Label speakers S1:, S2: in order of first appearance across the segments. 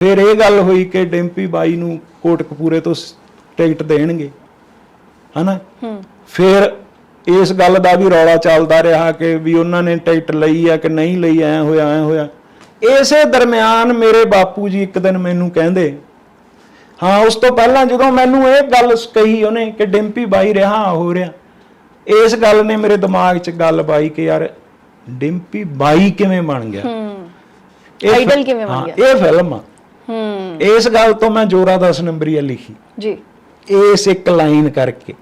S1: ਫਿਰ ਇਹ ਗੱਲ ਹੋਈ ਕਿ ਡਿੰਪੀ ਬਾਈ ਨੂੰ ਕੋਟਕਪੂਰੇ ਤੋਂ ਟਿਕਟ ਦੇਣਗੇ ਹਨਾ? ਫਿਰ ਇਸ ਗੱਲ ਦਾ ਵੀ ਰੌਲਾ ਚੱਲਦਾ ਰਿਹਾ ਕਿ ਵੀ ਉਹਨਾਂ ਨੇ ਟਿਕਟ ਲਈ ਆ ਕਿ ਨਹੀਂ ਲਈ ਐ ਹੋਇਆ ਐ ਹੋਇਆ। ਇਸੇ ਦਰਮਿਆਨ ਮੇਰੇ ਬਾਪੂ ਜੀ ਇੱਕ ਦਿਨ ਮੈਨੂੰ ਕਹਿੰਦੇ ਹਾਂ ਉਸ ਤੋਂ ਪਹਿਲਾਂ ਜਦੋਂ ਮੈਨੂੰ ਇਹ ਗੱਲ ਕਹੀ ਉਹਨੇ ਕਿ ਡਿੰਪੀ ਬਾਈ ਰਿਹਾ ਹੋ ਰਿਹਾ। ਇਸ ਗੱਲ ਨੇ ਮੇਰੇ ਦਿਮਾਗ 'ਚ ਗੱਲ ਪਾਈ ਕਿ ਯਾਰ ਡਿੰਪੀ ਬਾਈ ਕਿਵੇਂ ਬਣ ਗਿਆ?
S2: ਹੂੰ। Idol ਕਿਵੇਂ ਬਣ ਗਿਆ?
S1: ਇਹ ਫਿਲਮ ਆ। ਇਸ ਗੱਲ ਤੋਂ ਮੈਂ ਜੋਰਾ 10 ਨੰਬਰੀਆ ਲਿਖੀ।
S2: ਜੀ।
S1: ਇਸ ਇੱਕ ਲਾਈਨ ਕਰਕੇ।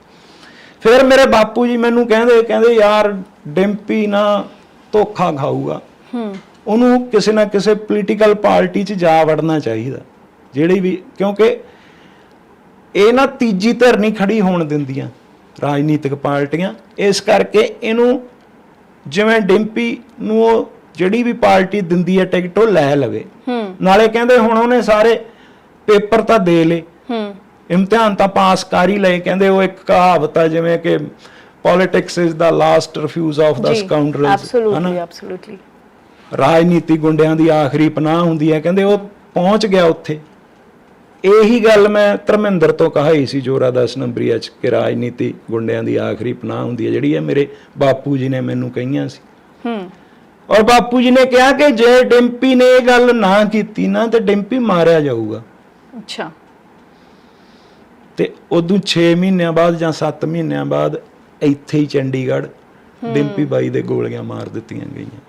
S1: ਫਿਰ ਮੇਰੇ ਬਾਪੂ ਜੀ ਮੈਨੂੰ ਕਹਿੰਦੇ ਕਹਿੰਦੇ ਯਾਰ ਡਿੰਪੀ ਨਾ ਧੋਖਾ ਖਾਊਗਾ।
S2: ਹੂੰ।
S1: ਉਹਨੂੰ ਕਿਸੇ ਨਾ ਕਿਸੇ ਪੋਲੀਟੀਕਲ ਪਾਰਟੀ 'ਚ ਜਾ ਵੜਨਾ ਚਾਹੀਦਾ। ਜਿਹੜੀ ਵੀ ਕਿਉਂਕਿ ਇਹ ਨਾ ਤੀਜੀ ਧਿਰ ਨਹੀਂ ਖੜੀ ਹੋਣ ਦਿੰਦੀਆਂ ਰਾਜਨੀਤਿਕ ਪਾਰਟੀਆਂ। ਇਸ ਕਰਕੇ ਇਹਨੂੰ ਜਿਵੇਂ ਡਿੰਪੀ ਨੂੰ ਉਹ ਜਿਹੜੀ ਵੀ ਪਾਰਟੀ ਦਿੰਦੀ ਹੈ ਟਿਕਟ ਉਹ ਲੈ ਲਵੇ।
S2: ਹੂੰ।
S1: ਨਾਲੇ ਕਹਿੰਦੇ ਹੁਣ ਉਹਨੇ ਸਾਰੇ ਪੇਪਰ ਤਾਂ ਦੇ ਲਏ।
S2: ਹੂੰ।
S1: ਇਮਤਿਹਾਨ ਤਾਂ ਪਾਸ ਕਰ ਹੀ ਲਏ। ਕਹਿੰਦੇ ਉਹ ਇੱਕ ਕਹਾਵਤ ਆ ਜਿਵੇਂ ਕਿ politics is the last refuge of the scoundrels
S2: absolutely absolutely
S1: ਰਾਜਨੀਤੀ ਗੁੰਡਿਆਂ ਦੀ ਆਖਰੀ ਪਨਾਹ ਹੁੰਦੀ ਹੈ। ਕਹਿੰਦੇ ਉਹ ਪਹੁੰਚ ਗਿਆ ਉੱਥੇ। ਇਹੀ ਗੱਲ ਮੈਂ ਧਰਮਿੰਦਰ ਤੋਂ ਕਹਾਈ ਸੀ ਜੋਰਾ 10 ਨੰਬਰੀਆ ਚ ਕਿ ਰਾਜਨੀਤੀ ਗੁੰਡਿਆਂ ਦੀ ਆਖਰੀ ਪਨਾਹ ਹੁੰਦੀ ਹੈ। ਜਿਹੜੀ ਹੈ ਮੇਰੇ ਬਾਪੂ ਜੀ ਨੇ ਮੈਨੂੰ ਕਹੀਆਂ ਸੀ।
S2: ਹੂੰ।
S1: ਔਰ ਬਾਪੂ ਜੀ ਨੇ ਕਿਹਾ ਕਿ ਜੇ ਡਿੰਪੀ ਨੇ ਇਹ ਗੱਲ ਨਾ ਕੀਤੀ ਨਾ ਤੇ ਡਿੰਪੀ ਮਾਰਿਆ ਜਾਊਗਾ।
S2: ਅੱਛਾ।
S1: ਤੇ ਉਦੋਂ 6 ਮਹੀਨਿਆਂ ਬਾਅਦ ਜਾਂ 7 ਮਹੀਨਿਆਂ ਬਾਅਦ ਇੱਥੇ ਹੀ ਚੰਡੀਗੜ੍ਹ ਡਿੰਪੀ ਬਾਈ ਦੇ ਗੋਲੀਆਂ ਮਾਰ ਦਿੱਤੀਆਂ ਗਈਆਂ।